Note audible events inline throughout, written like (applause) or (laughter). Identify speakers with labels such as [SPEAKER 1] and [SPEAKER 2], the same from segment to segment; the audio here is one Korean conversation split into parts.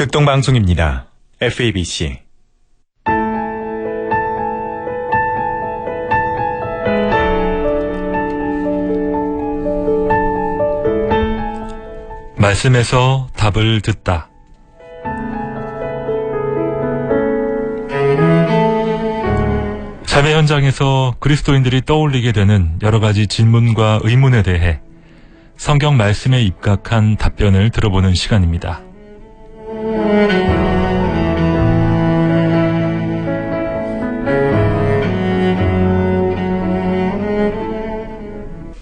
[SPEAKER 1] 극동방송입니다. FABC.
[SPEAKER 2] 말씀에서 답을 듣다. 삶의 현장에서 그리스도인들이 떠올리게 되는 여러 가지 질문과 의문에 대해 성경 말씀에 입각한 답변을 들어보는 시간입니다.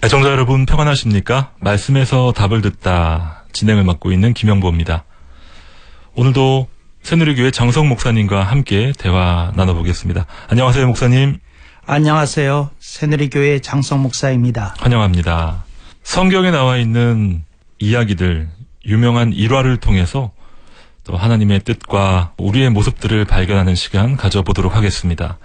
[SPEAKER 2] 애청자 여러분 평안하십니까? 말씀에서 답을 듣다 진행을 맡고 있는 김영보입니다. 오늘도 새누리교회 정성 목사님과 함께 대화 나눠보겠습니다. 안녕하세요 목사님.
[SPEAKER 3] 안녕하세요. 새누리교회 장성 목사입니다.
[SPEAKER 2] 환영합니다. 성경에 나와 있는 이야기들, 유명한 일화를 통해서 또 하나님의 뜻과 우리의 모습들을 발견하는 시간 가져보도록 하겠습니다.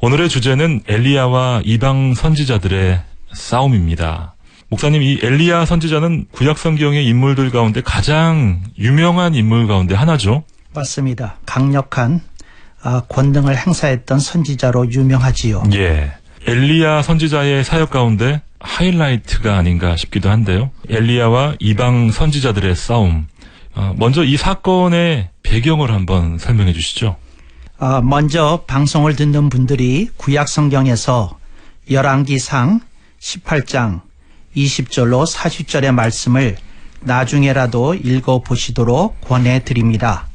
[SPEAKER 2] 오늘의 주제는 엘리야와 이방 선지자들의 싸움입니다. 목사님, 이 엘리야 선지자는 구약 성경의 인물들 가운데 가장 유명한 인물 가운데 하나죠?
[SPEAKER 3] 맞습니다. 강력한 아, 권능을 행사했던 선지자로 유명하지요.
[SPEAKER 2] 예. 엘리야 선지자의 사역 가운데 하이라이트가 아닌가 싶기도 한데요. 엘리야와 이방 선지자들의 싸움. 어, 먼저 이 사건의 배경을 한번 설명해 주시죠.
[SPEAKER 3] 아, 먼저 방송을 듣는 분들이 구약 성경에서 열왕기상 18장 20절로 40절의 말씀을 나중에라도 읽어 보시도록 권해 드립니다.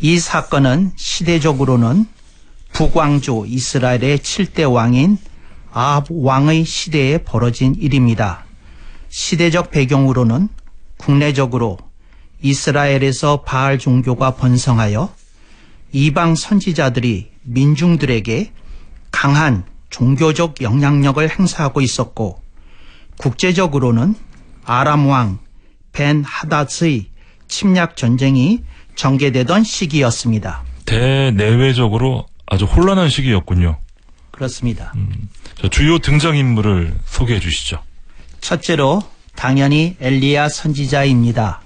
[SPEAKER 3] 이 사건은 시대적으로는 북왕조 이스라엘의 7대 왕인 아합 왕의 시대에 벌어진 일입니다. 시대적 배경으로는 국내적으로 이스라엘에서 바알 종교가 번성하여 이방 선지자들이 민중들에게 강한 종교적 영향력을 행사하고 있었고 국제적으로는 아람 왕 벤 하닷의 침략 전쟁이 전개되던 시기였습니다.
[SPEAKER 2] 대내외적으로 아주 혼란한 시기였군요.
[SPEAKER 3] 그렇습니다.
[SPEAKER 2] 자, 주요 등장인물을 소개해 주시죠.
[SPEAKER 3] 첫째로 당연히 엘리야 선지자입니다.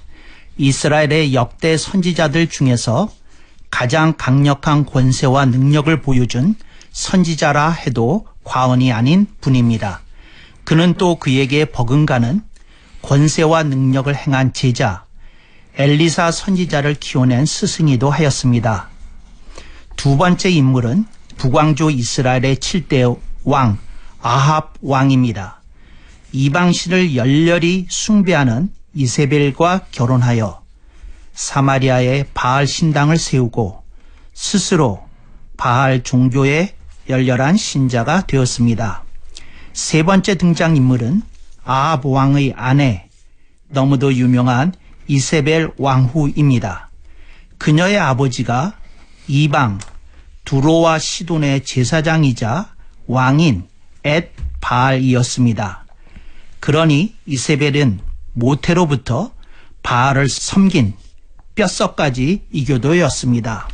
[SPEAKER 3] 이스라엘의 역대 선지자들 중에서 가장 강력한 권세와 능력을 보여준 선지자라 해도 과언이 아닌 분입니다. 그는 또 그에게 버금가는 권세와 능력을 행한 제자 엘리사 선지자를 키워낸 스승이도 하였습니다. 두 번째 인물은 북왕조 이스라엘의 7대 왕 아합 왕입니다. 이방신을 열렬히 숭배하는 이세벨과 결혼하여 사마리아에 바알 신당을 세우고 스스로 바알 종교의 열렬한 신자가 되었습니다. 세 번째 등장인물은 아합 왕의 아내, 너무도 유명한 이세벨 왕후입니다. 그녀의 아버지가 이방 두로와 시돈의 제사장이자 왕인 엣 바알이었습니다. 그러니 이세벨은 모태로부터 바알을 섬긴 뼛속까지 이교도였습니다.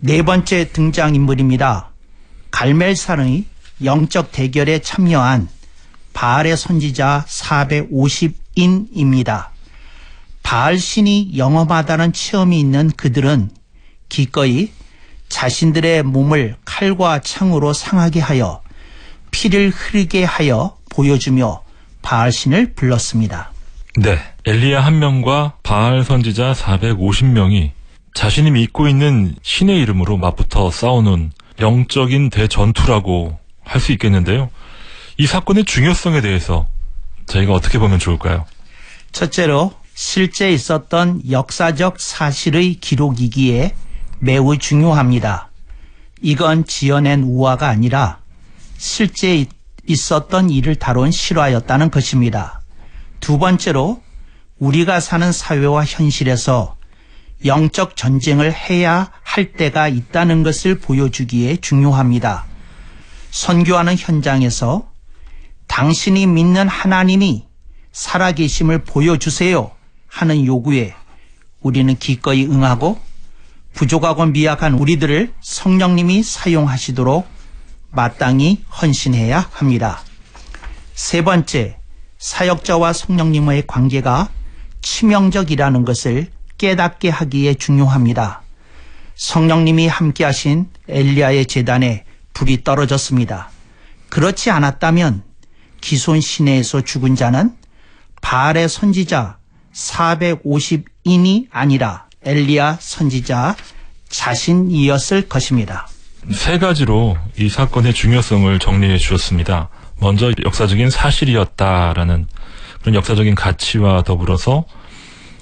[SPEAKER 3] 네 번째 등장인물입니다. 갈멜산의 영적 대결에 참여한 바알의 선지자 450인입니다. 바알 신이 영험하다는 체험이 있는 그들은 기꺼이 자신들의 몸을 칼과 창으로 상하게 하여 피를 흐르게 하여 보여주며 바알 신을 불렀습니다.
[SPEAKER 2] 네. 엘리야 한 명과 바알 선지자 450명이 자신이 믿고 있는 신의 이름으로 맞붙어 싸우는 영적인 대전투라고 할 수 있겠는데요. 이 사건의 중요성에 대해서 저희가 어떻게 보면 좋을까요?
[SPEAKER 3] 첫째로 실제 있었던 역사적 사실의 기록이기에 매우 중요합니다. 이건 지어낸 우화가 아니라 실제 있었던 일을 다룬 실화였다는 것입니다. 두 번째로 우리가 사는 사회와 현실에서 영적 전쟁을 해야 할 때가 있다는 것을 보여주기에 중요합니다. 선교하는 현장에서 당신이 믿는 하나님이 살아계심을 보여주세요 하는 요구에 우리는 기꺼이 응하고 부족하고 미약한 우리들을 성령님이 사용하시도록 마땅히 헌신해야 합니다. 세 번째, 사역자와 성령님의 관계가 치명적이라는 것을 깨닫게 하기에 중요합니다. 성령님이 함께하신 엘리야의 재단에 불이 떨어졌습니다. 그렇지 않았다면 기손 시내에서 죽은 자는 바알의 선지자 450인이 아니라 엘리야 선지자 자신이었을 것입니다.
[SPEAKER 2] 세 가지로 이 사건의 중요성을 정리해 주었습니다. 먼저 역사적인 사실이었다라는 그런 역사적인 가치와 더불어서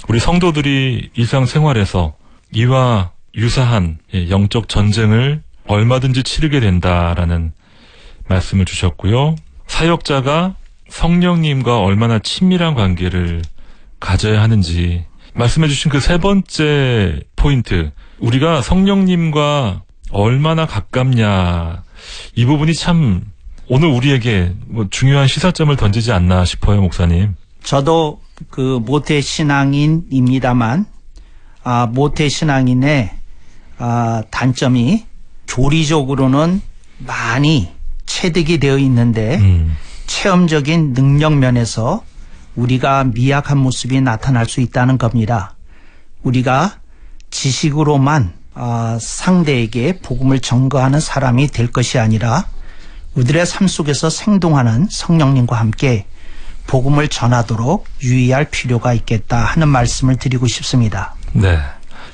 [SPEAKER 2] 우리 성도들이 일상생활에서 이와 유사한 예, 영적 전쟁을 얼마든지 치르게 된다라는 말씀을 주셨고요. 사역자가 성령님과 얼마나 친밀한 관계를 가져야 하는지 말씀해 주신 그 세 번째 포인트. 우리가 성령님과 얼마나 가깝냐. 이 부분이 참 오늘 우리에게 뭐 중요한 시사점을 던지지 않나 싶어요, 목사님.
[SPEAKER 3] 저도 그 모태 신앙인입니다만 아, 모태 신앙인의 아, 단점이 교리적으로는 많이 체득이 되어 있는데
[SPEAKER 2] 음,
[SPEAKER 3] 체험적인 능력 면에서 우리가 미약한 모습이 나타날 수 있다는 겁니다. 우리가 지식으로만 아, 상대에게 복음을 전거하는 사람이 될 것이 아니라 우리들의 삶 속에서 생동하는 성령님과 함께 복음을 전하도록 유의할 필요가 있겠다 하는 말씀을 드리고 싶습니다.
[SPEAKER 2] 네.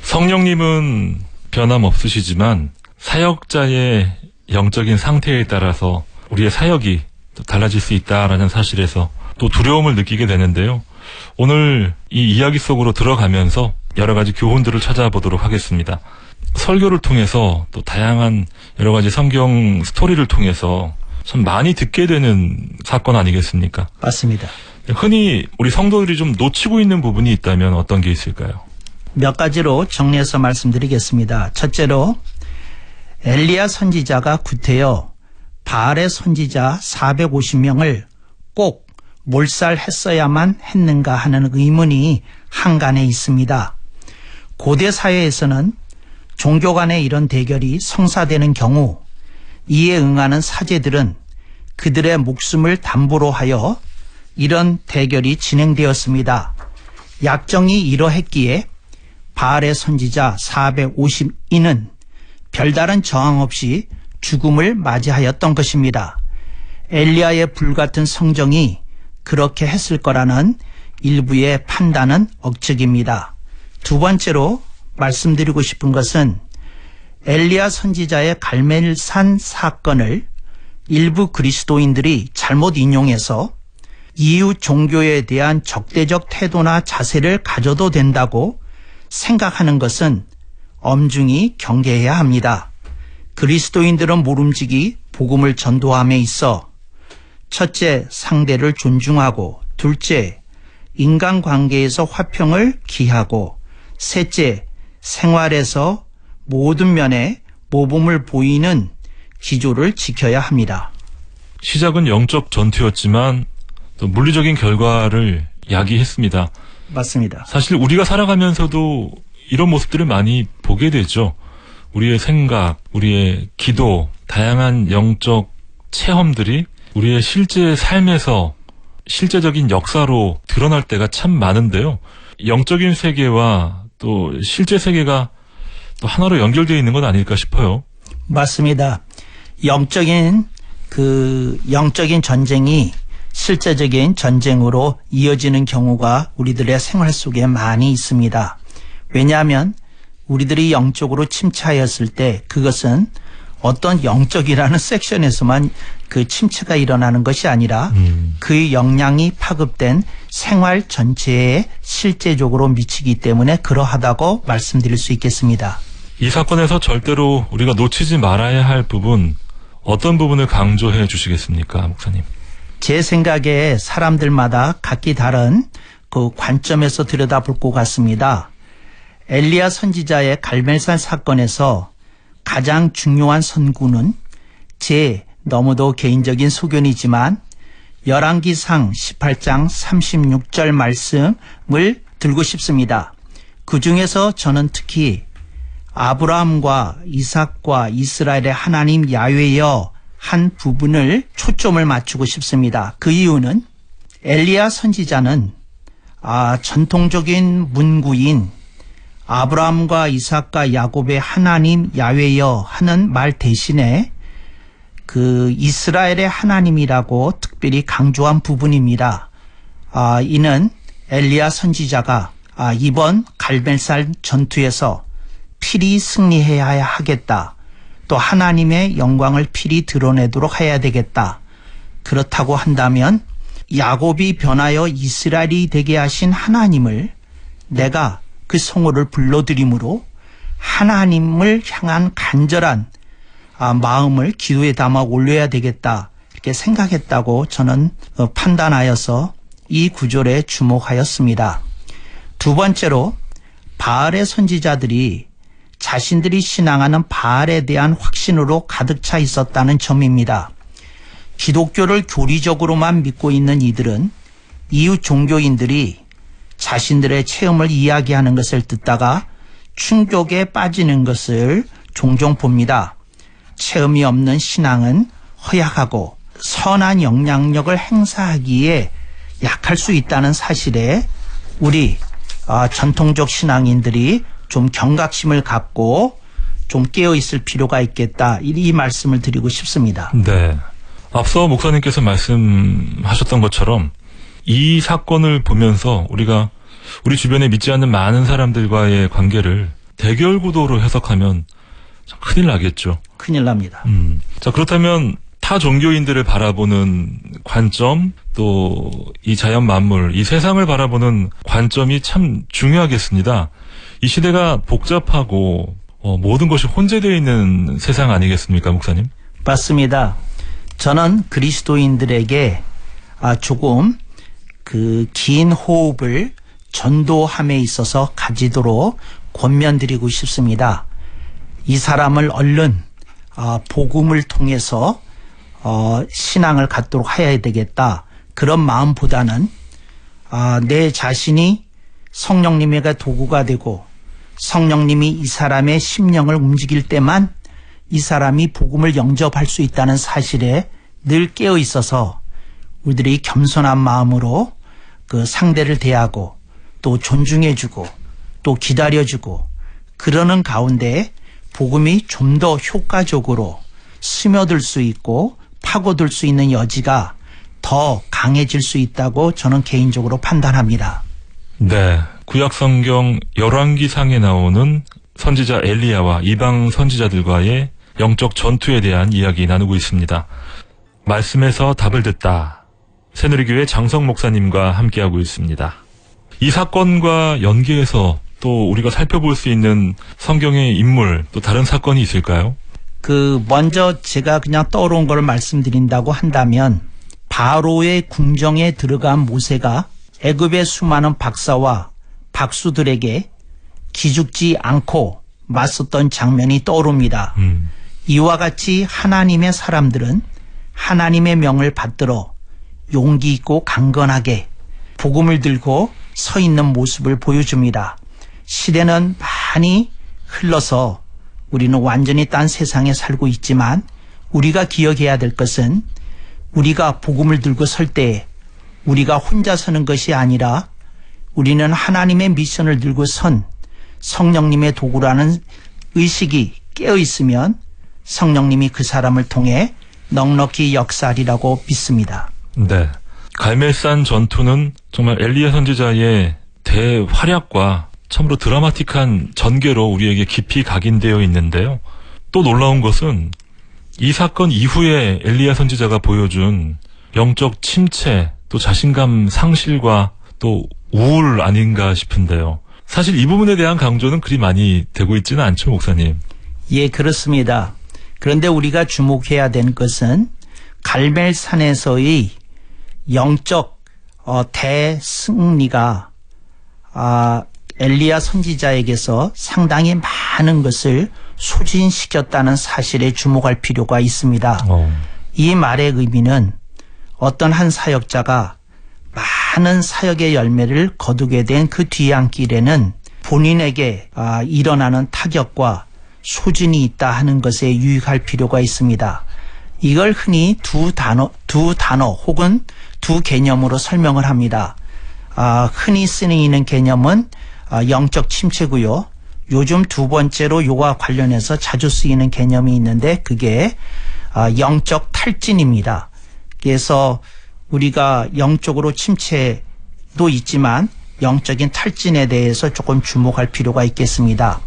[SPEAKER 2] 성령님은 변함없으시지만 사역자의 영적인 상태에 따라서 우리의 사역이 또 달라질 수 있다라는 사실에서 또 두려움을 느끼게 되는데요. 오늘 이 이야기 속으로 들어가면서 여러 가지 교훈들을 찾아보도록 하겠습니다. 설교를 통해서 또 다양한 여러 가지 성경 스토리를 통해서 참 많이 듣게 되는 사건 아니겠습니까?
[SPEAKER 3] 맞습니다.
[SPEAKER 2] 흔히 우리 성도들이 좀 놓치고 있는 부분이 있다면 어떤 게 있을까요?
[SPEAKER 3] 몇 가지로 정리해서 말씀드리겠습니다. 첫째로 엘리야 선지자가 구태여 바알의 선지자 450명을 꼭 몰살했어야만 했는가 하는 의문이 한간에 있습니다. 고대 사회에서는 종교 간의 이런 대결이 성사되는 경우 이에 응하는 사제들은 그들의 목숨을 담보로 하여 이런 대결이 진행되었습니다. 약정이 이러했기에 바알의 선지자 450인은 별다른 저항 없이 죽음을 맞이하였던 것입니다. 엘리야의 불같은 성정이 그렇게 했을 거라는 일부의 판단은 억측입니다. 두 번째로 말씀드리고 싶은 것은 엘리야 선지자의 갈멜산 사건을 일부 그리스도인들이 잘못 인용해서 이웃 종교에 대한 적대적 태도나 자세를 가져도 된다고 생각하는 것은 엄중히 경계해야 합니다. 그리스도인들은 모름지기 복음을 전도함에 있어 첫째 상대를 존중하고 둘째 인간관계에서 화평을 기하고 셋째 생활에서 모든 면에 모범을 보이는 기조를 지켜야 합니다.
[SPEAKER 2] 시작은 영적 전투였지만 또 물리적인 결과를 야기했습니다.
[SPEAKER 3] 맞습니다.
[SPEAKER 2] 사실 우리가 살아가면서도 이런 모습들을 많이 보게 되죠. 우리의 생각, 우리의 기도, 다양한 영적 체험들이 우리의 실제 삶에서 실제적인 역사로 드러날 때가 참 많은데요. 영적인 세계와 또 실제 세계가 또 하나로 연결되어 있는 건 아닐까 싶어요.
[SPEAKER 3] 맞습니다. 영적인 그 영적인 전쟁이 실제적인 전쟁으로 이어지는 경우가 우리들의 생활 속에 많이 있습니다. 왜냐하면 우리들이 영적으로 침체하였을 때 그것은 어떤 영적이라는 (laughs) 섹션에서만 그 침체가 일어나는 것이 아니라
[SPEAKER 2] 음.
[SPEAKER 3] 그 영향이 파급된 생활 전체에 실제적으로 미치기 때문에 그러하다고 말씀드릴 수 있겠습니다.
[SPEAKER 2] 이 사건에서 절대로 우리가 놓치지 말아야 할 부분 어떤 부분을 강조해 주시겠습니까, 목사님?
[SPEAKER 3] 제 생각에 사람들마다 각기 다른 그 관점에서 들여다볼 것 같습니다. 엘리야 선지자의 갈멜산 사건에서 가장 중요한 선구는 제 너무도 개인적인 소견이지만 열왕기상 18장 36절 말씀을 들고 싶습니다. 그 중에서 저는 특히 아브라함과 이삭과 이스라엘의 하나님 야훼여 한 부분을 초점을 맞추고 싶습니다. 그 이유는 엘리야 선지자는 아, 전통적인 문구인 아브라함과 이삭과 야곱의 하나님 야외여 하는 말 대신에 그 이스라엘의 하나님이라고 특별히 강조한 부분입니다. 아, 이는 엘리야 선지자가 아, 이번 갈멜살 전투에서 필히 승리해야 하겠다. 또 하나님의 영광을 필히 드러내도록 해야 되겠다. 그렇다고 한다면 야곱이 변하여 이스라엘이 되게 하신 하나님을 내가 그 성호를 불러드림으로 하나님을 향한 간절한 아, 마음을 기도에 담아 올려야 되겠다. 이렇게 생각했다고 저는 어, 판단하여서 이 구절에 주목하였습니다. 두 번째로 바알의 선지자들이 자신들이 신앙하는 바알에 대한 확신으로 가득 차 있었다는 점입니다. 기독교를 교리적으로만 믿고 있는 이들은 이웃 종교인들이 자신들의 체험을 이야기하는 것을 듣다가 충격에 빠지는 것을 종종 봅니다. 체험이 없는 신앙은 허약하고 선한 영향력을 행사하기에 약할 수 있다는 사실에 우리 아, 전통적 신앙인들이 좀 경각심을 갖고 좀 깨어 있을 필요가 있겠다. 이, 이 말씀을 드리고 싶습니다.
[SPEAKER 2] 네. 앞서 목사님께서 말씀하셨던 것처럼 이 사건을 보면서 우리가 우리 주변에 믿지 않는 많은 사람들과의 관계를 대결 구도로 해석하면 참 큰일 나겠죠.
[SPEAKER 3] 큰일 납니다.
[SPEAKER 2] 음. 자, 그렇다면 타 종교인들을 바라보는 관점, 또 이 자연 만물, 이 세상을 바라보는 관점이 참 중요하겠습니다. 이 시대가 복잡하고 어, 모든 것이 혼재되어 있는 세상 아니겠습니까, 목사님?
[SPEAKER 3] 맞습니다. 저는 그리스도인들에게 아, 조금 그 긴 호흡을 전도함에 있어서 가지도록 권면드리고 싶습니다. 이 사람을 얼른 아, 복음을 통해서 어, 신앙을 갖도록 해야 되겠다. 그런 마음보다는 아, 내 자신이 성령님에게 도구가 되고 성령님이 이 사람의 심령을 움직일 때만 이 사람이 복음을 영접할 수 있다는 사실에 늘 깨어 있어서 우리들이 겸손한 마음으로 그 상대를 대하고 또 존중해주고 또 기다려주고 그러는 가운데 복음이 좀 더 효과적으로 스며들 수 있고 파고들 수 있는 여지가 더 강해질 수 있다고 저는 개인적으로 판단합니다.
[SPEAKER 2] 네. 구약 성경 열왕기상에 나오는 선지자 엘리야와 이방 선지자들과의 영적 전투에 대한 이야기 나누고 있습니다. 말씀에서 답을 듣다. 새누리교회 장성 목사님과 함께하고 있습니다. 이 사건과 연계해서 또 우리가 살펴볼 수 있는 성경의 인물 또 다른 사건이 있을까요?
[SPEAKER 3] 그 먼저 제가 그냥 떠오른 걸 말씀드린다고 한다면 바로의 궁정에 들어간 모세가 애굽의 수많은 박사와 박수들에게 기죽지 않고 맞섰던 장면이 떠오릅니다.
[SPEAKER 2] 음,
[SPEAKER 3] 이와 같이 하나님의 사람들은 하나님의 명을 받들어 용기 있고 강건하게 복음을 들고 서 있는 모습을 보여줍니다. 시대는 많이 흘러서 우리는 완전히 딴 세상에 살고 있지만 우리가 기억해야 될 것은 우리가 복음을 들고 설때 우리가 혼자 서는 것이 아니라 우리는 하나님의 미션을 들고 선 성령님의 도구라는 의식이 깨어 있으면 성령님이 그 사람을 통해 넉넉히 역사리라고 믿습니다.
[SPEAKER 2] 네. 갈멜산 전투는 정말 엘리야 선지자의 대활약과 참으로 드라마틱한 전개로 우리에게 깊이 각인되어 있는데요. 또 놀라운 것은 이 사건 이후에 엘리야 선지자가 보여준 영적 침체, 또 자신감 상실과 또 우울 아닌가 싶은데요. 사실 이 부분에 대한 강조는 그리 많이 되고 있지는 않죠, 목사님.
[SPEAKER 3] 예, 그렇습니다. 그런데 우리가 주목해야 되는 것은 갈멜산에서의 영적 어, 대승리가 아, 엘리야 선지자에게서 상당히 많은 것을 소진시켰다는 사실에 주목할 필요가 있습니다.
[SPEAKER 2] 어,
[SPEAKER 3] 이 말의 의미는 어떤 한 사역자가 많은 사역의 열매를 거두게 된 그 뒤안길에는 본인에게 아, 일어나는 타격과 소진이 있다 하는 것에 유익할 필요가 있습니다. 이걸 흔히 두 단어, 두 단어 혹은 두 개념으로 설명을 합니다. 아, 흔히 쓰이는 개념은 아, 영적 침체고요. 요즘 두 번째로 요와 관련해서 자주 쓰이는 개념이 있는데 그게 아, 영적 탈진입니다. 그래서 우리가 영적으로 침체도 있지만 영적인 탈진에 대해서 조금 주목할 필요가 있겠습니다.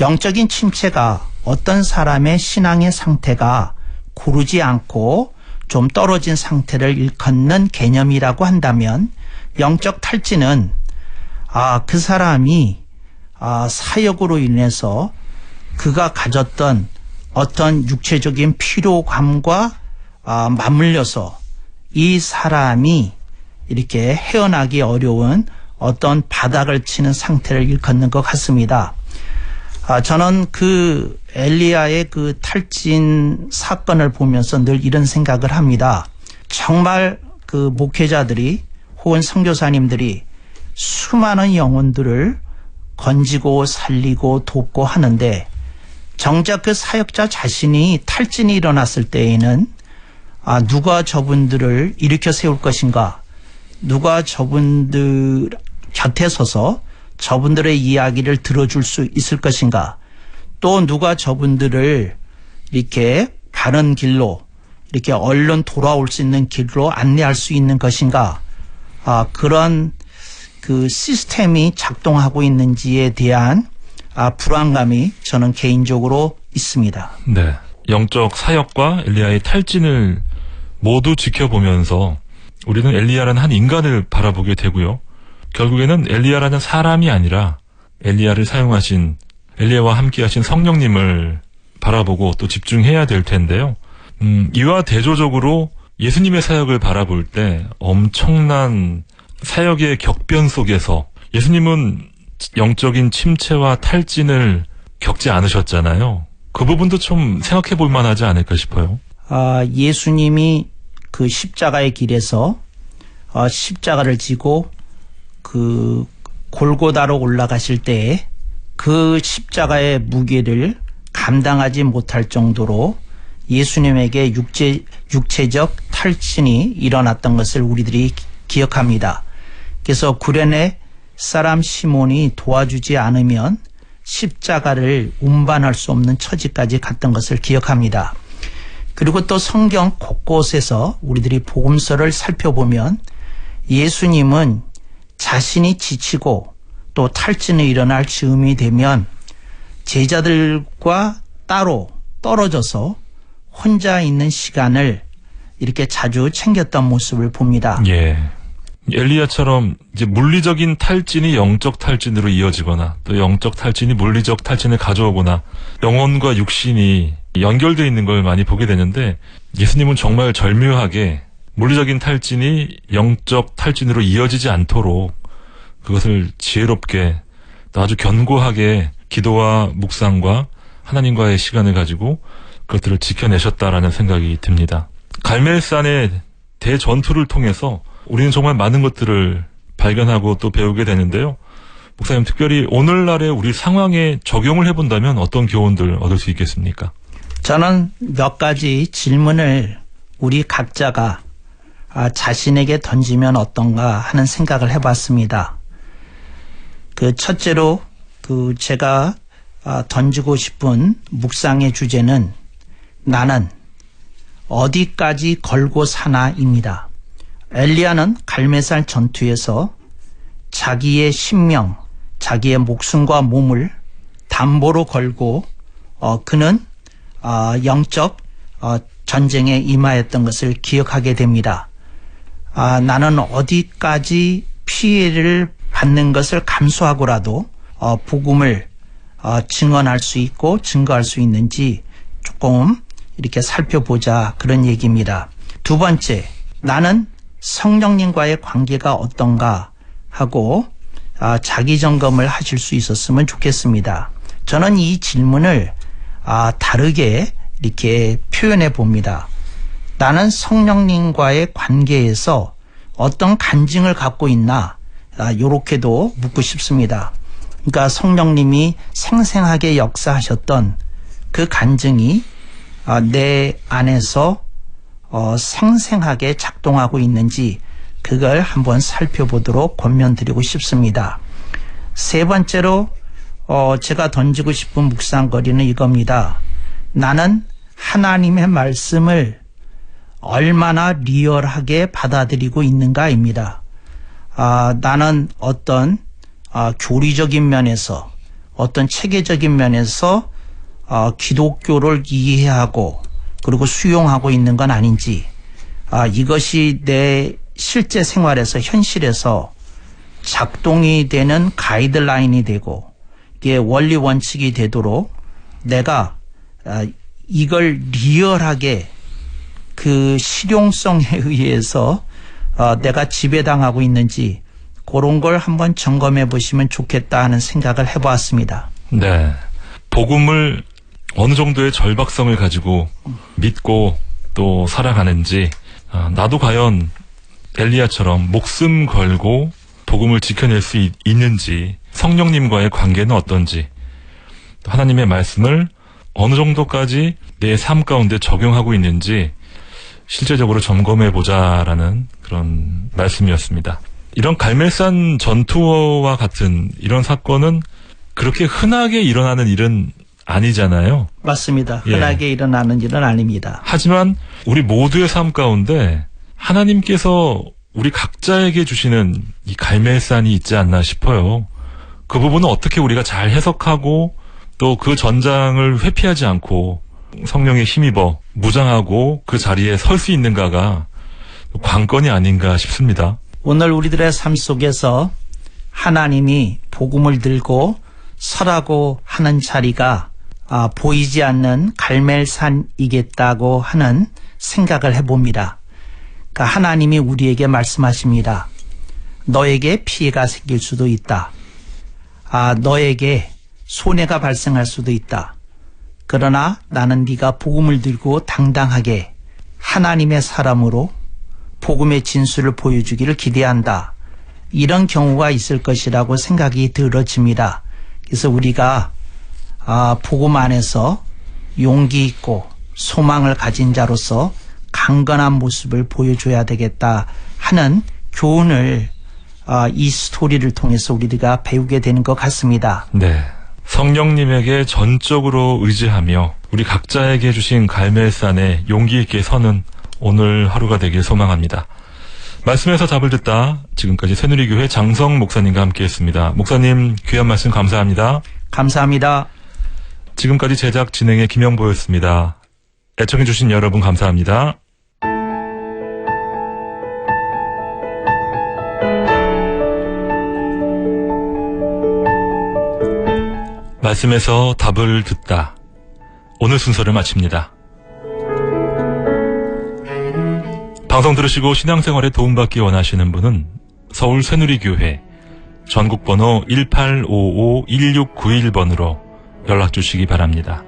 [SPEAKER 3] 영적인 침체가 어떤 사람의 신앙의 상태가 고르지 않고 좀 떨어진 상태를 일컫는 개념이라고 한다면 영적 탈진은 아, 그 사람이 아, 사역으로 인해서 그가 가졌던 어떤 육체적인 피로감과 아, 맞물려서 이 사람이 이렇게 헤어나기 어려운 어떤 바닥을 치는 상태를 일컫는 것 같습니다. 아, 저는 그 엘리야의 그 탈진 사건을 보면서 늘 이런 생각을 합니다. 정말 그 목회자들이 혹은 선교사님들이 수많은 영혼들을 건지고 살리고 돕고 하는데 정작 그 사역자 자신이 탈진이 일어났을 때에는 아, 누가 저분들을 일으켜 세울 것인가? 누가 저분들 곁에 서서 저분들의 이야기를 들어줄 수 있을 것인가? 또 누가 저분들을 이렇게 바른 길로 이렇게 얼른 돌아올 수 있는 길로 안내할 수 있는 것인가? 아, 그런 그 시스템이 작동하고 있는지에 대한 아, 불안감이 저는 개인적으로 있습니다.
[SPEAKER 2] 네. 영적 사역과 엘리야의 탈진을 모두 지켜보면서 우리는 엘리야라는 한 인간을 바라보게 되고요. 결국에는 엘리야라는 사람이 아니라 엘리야를 사용하신 엘리야와 함께 하신 성령님을 바라보고 또 집중해야 될 텐데요. 음, 이와 대조적으로 예수님의 사역을 바라볼 때 엄청난 사역의 격변 속에서 예수님은 영적인 침체와 탈진을 겪지 않으셨잖아요. 그 부분도 좀 생각해 볼 만하지 않을까 싶어요.
[SPEAKER 3] 아, 예수님이 그 십자가의 길에서 어, 십자가를 지고 그 골고다로 올라가실 때에 그 십자가의 무게를 감당하지 못할 정도로 예수님에게 육체, 육체적 탈진이 일어났던 것을 우리들이 기억합니다. 그래서 구련의 사람 시몬이 도와주지 않으면 십자가를 운반할 수 없는 처지까지 갔던 것을 기억합니다. 그리고 또 성경 곳곳에서 우리들이 복음서를 살펴보면 예수님은 자신이 지치고 또 탈진이 일어날 즈음이 되면 제자들과 따로 떨어져서 혼자 있는 시간을 이렇게 자주 챙겼던 모습을 봅니다.
[SPEAKER 2] 예. 엘리야처럼 이제 물리적인 탈진이 영적 탈진으로 이어지거나 또 영적 탈진이 물리적 탈진을 가져오거나 영혼과 육신이 연결되어 있는 걸 많이 보게 되는데 예수님은 정말 절묘하게 물리적인 탈진이 영적 탈진으로 이어지지 않도록 그것을 지혜롭게 또 아주 견고하게 기도와 묵상과 하나님과의 시간을 가지고 그것들을 지켜내셨다라는 생각이 듭니다. 갈멜산의 대전투를 통해서 우리는 정말 많은 것들을 발견하고 또 배우게 되는데요. 목사님 특별히 오늘날의 우리 상황에 적용을 해본다면 어떤 교훈들 얻을 수 있겠습니까?
[SPEAKER 3] 저는 몇 가지 질문을 우리 각자가 아, 자신에게 던지면 어떤가 하는 생각을 해봤습니다. 그 첫째로 그 제가 아, 던지고 싶은 묵상의 주제는 나는 어디까지 걸고 사나입니다. 엘리야는 갈매산 전투에서 자기의 신명, 자기의 목숨과 몸을 담보로 걸고 어, 그는 어, 영적 어, 전쟁에 임하였던 것을 기억하게 됩니다. 아, 나는 어디까지 피해를 받는 것을 감수하고라도 어, 복음을 어, 증언할 수 있고 증거할 수 있는지 조금 이렇게 살펴보자 그런 얘기입니다. 두 번째, 나는 성령님과의 관계가 어떤가 하고 아, 자기 점검을 하실 수 있었으면 좋겠습니다. 저는 이 질문을 아, 다르게 이렇게 표현해 봅니다. 나는 성령님과의 관계에서 어떤 간증을 갖고 있나 아, 요렇게도 묻고 싶습니다. 그러니까 성령님이 생생하게 역사하셨던 그 간증이 아, 내 안에서 어, 생생하게 작동하고 있는지 그걸 한번 살펴보도록 권면드리고 싶습니다. 세 번째로 어, 제가 던지고 싶은 묵상거리는 이겁니다. 나는 하나님의 말씀을 얼마나 리얼하게 받아들이고 있는가입니다. 아, 나는 어떤 아, 교리적인 면에서 어떤 체계적인 면에서 아, 기독교를 이해하고 그리고 수용하고 있는 건 아닌지 아, 이것이 내 실제 생활에서 현실에서 작동이 되는 가이드라인이 되고 이게 원리 원칙이 되도록 내가 아, 이걸 리얼하게 그 실용성에 의해서 어, 내가 지배당하고 있는지 그런 걸 한번 점검해 보시면 좋겠다 하는 생각을 해보았습니다.
[SPEAKER 2] 네. 복음을 어느 정도의 절박성을 가지고 믿고 또 살아가는지, 아, 나도 과연 엘리야처럼 목숨 걸고 복음을 지켜낼 수 있, 있는지, 성령님과의 관계는 어떤지, 또 하나님의 말씀을 어느 정도까지 내 삶 가운데 적용하고 있는지 실제적으로 점검해 보자라는 그런 말씀이었습니다. 이런 갈멜산 전투와 같은 이런 사건은 그렇게 흔하게 일어나는 일은 아니잖아요.
[SPEAKER 3] 맞습니다.
[SPEAKER 2] 예.
[SPEAKER 3] 흔하게 일어나는 일은 아닙니다.
[SPEAKER 2] 하지만 우리 모두의 삶 가운데 하나님께서 우리 각자에게 주시는 이 갈멜산이 있지 않나 싶어요. 그 부분은 어떻게 우리가 잘 해석하고 또 그 전장을 회피하지 않고 성령에 힘입어 무장하고 그 자리에 설 수 있는가가 관건이 아닌가 싶습니다.
[SPEAKER 3] 오늘 우리들의 삶 속에서 하나님이 복음을 들고 서라고 하는 자리가 아, 보이지 않는 갈멜산이겠다고 하는 생각을 해봅니다. 그러니까 하나님이 우리에게 말씀하십니다. 너에게 피해가 생길 수도 있다. 아, 너에게 손해가 발생할 수도 있다. 그러나 나는 네가 복음을 들고 당당하게 하나님의 사람으로 복음의 진수를 보여주기를 기대한다. 이런 경우가 있을 것이라고 생각이 들어집니다. 그래서 우리가 아, 복음 안에서 용기 있고 소망을 가진 자로서 강건한 모습을 보여줘야 되겠다 하는 교훈을 아, 이 스토리를 통해서 우리가 배우게 되는 것 같습니다.
[SPEAKER 2] 네. 성령님에게 전적으로 의지하며 우리 각자에게 주신 갈멜산에 용기 있게 서는 오늘 하루가 되길 소망합니다. 말씀에서 답을 듣다 지금까지 새누리교회 장성 목사님과 함께했습니다. 목사님 귀한 말씀 감사합니다.
[SPEAKER 3] 감사합니다.
[SPEAKER 2] 지금까지 제작 진행의 김영보였습니다. 애청해주신 여러분 감사합니다. 말씀에서 답을 듣다. 오늘 순서를 마칩니다. 방송 들으시고 신앙생활에 도움받기 원하시는 분은 서울 새누리교회 전국번호 1855-1691번으로 연락 주시기 바랍니다.